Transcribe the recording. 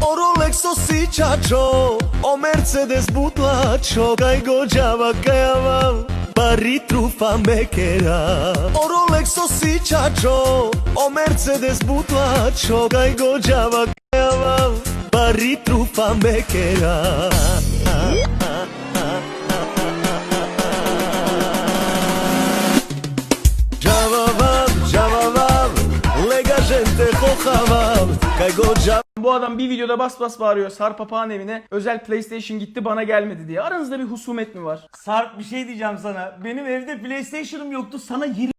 O Rolex o sićačo O Mercedes butlačo Kaj gođava kajava Bari trufa mekera. O Rolex o sićačo O Mercedes butlačo Kaj gođava kajava Bari trufa mekera Kaj gođava Bu adam bir videoda bas bas bağırıyor Sarp Apağan evine özel PlayStation gitti bana gelmedi diye. Aranızda bir husumet mi var? Sarp bir şey diyeceğim sana. Benim evde PlayStation'ım yoktu. Sana 20